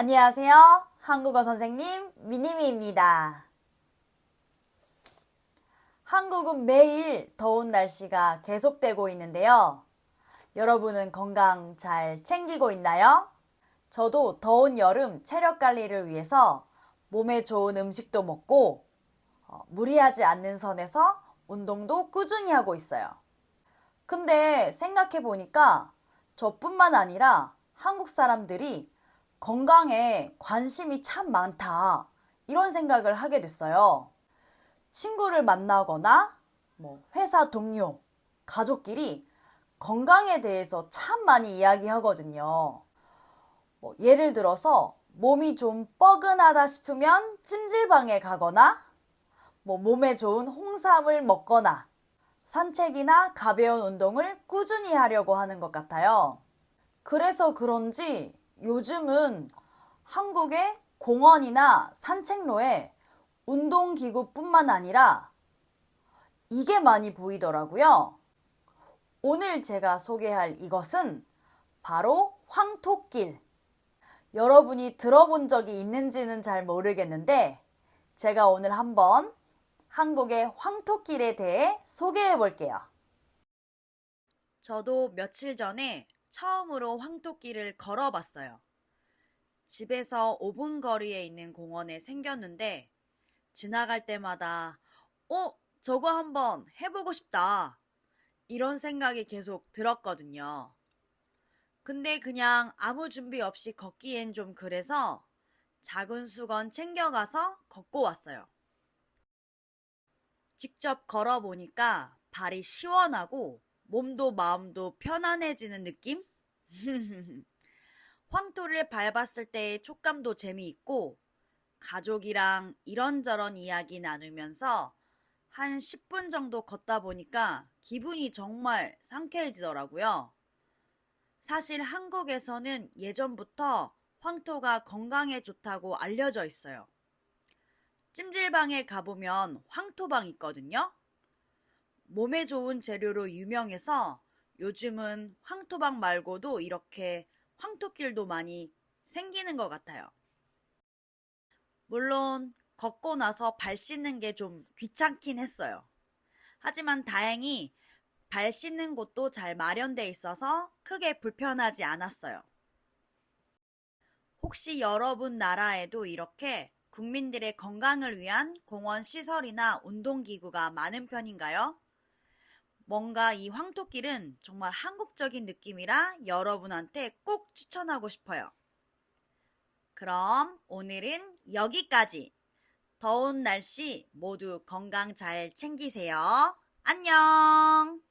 안녕하세요. 한국어 선생님 미니미입니다. 한국은 매일 더운 날씨가 계속되고 있는데요. 여러분은 건강 잘 챙기고 있나요? 저도 더운 여름 체력 관리를 위해서 몸에 좋은 음식도 먹고 어, 무리하지 않는 선에서 운동도 꾸준히 하고 있어요. 근데 생각해 보니까 저뿐만 아니라 한국 사람들이 건강에 관심이 참 많다. 이런 생각을 하게 됐어요. 친구를 만나거나 뭐 회사 동료, 가족끼리 건강에 대해서 참 많이 이야기하거든요. 뭐 예를 들어서 몸이 좀 뻐근하다 싶으면 찜질방에 가거나 뭐 몸에 좋은 홍삼을 먹거나 산책이나 가벼운 운동을 꾸준히 하려고 하는 것 같아요. 그래서 그런지 요즘은 한국의 공원이나 산책로에 운동기구뿐만 아니라 이게 많이 보이더라고요. 오늘 제가 소개할 이것은 바로 황토길. 여러분이 들어본 적이 있는지는 잘 모르겠는데 제가 오늘 한번 한국의 황토길에 대해 소개해 볼게요. 저도 며칠 전에 처음으로 황토길을 걸어봤어요. 집에서 5분 거리에 있는 공원에 생겼는데 지나갈 때마다 어, 저거 한번 해보고 싶다. 이런 생각이 계속 들었거든요. 근데 그냥 아무 준비 없이 걷기엔 좀 그래서 작은 수건 챙겨가서 걷고 왔어요. 직접 걸어보니까 발이 시원하고 몸도 마음도 편안해지는 느낌? 황토를 밟았을 때의 촉감도 재미있고 가족이랑 이런저런 이야기 나누면서 한 10분 정도 걷다 보니까 기분이 정말 상쾌해지더라고요. 사실 한국에서는 예전부터 황토가 건강에 좋다고 알려져 있어요. 찜질방에 가보면 황토방 있거든요. 몸에 좋은 재료로 유명해서 요즘은 황토방 말고도 이렇게 황토길도 많이 생기는 것 같아요. 물론 걷고 나서 발 씻는 게 좀 귀찮긴 했어요. 하지만 다행히 발 씻는 곳도 잘 마련돼 있어서 크게 불편하지 않았어요. 혹시 여러분 나라에도 이렇게 국민들의 건강을 위한 공원 시설이나 운동기구가 많은 편인가요? 뭔가 이 황토길은 정말 한국적인 느낌이라 여러분한테 꼭 추천하고 싶어요. 그럼 오늘은 여기까지. 더운 날씨 모두 건강 잘 챙기세요. 안녕!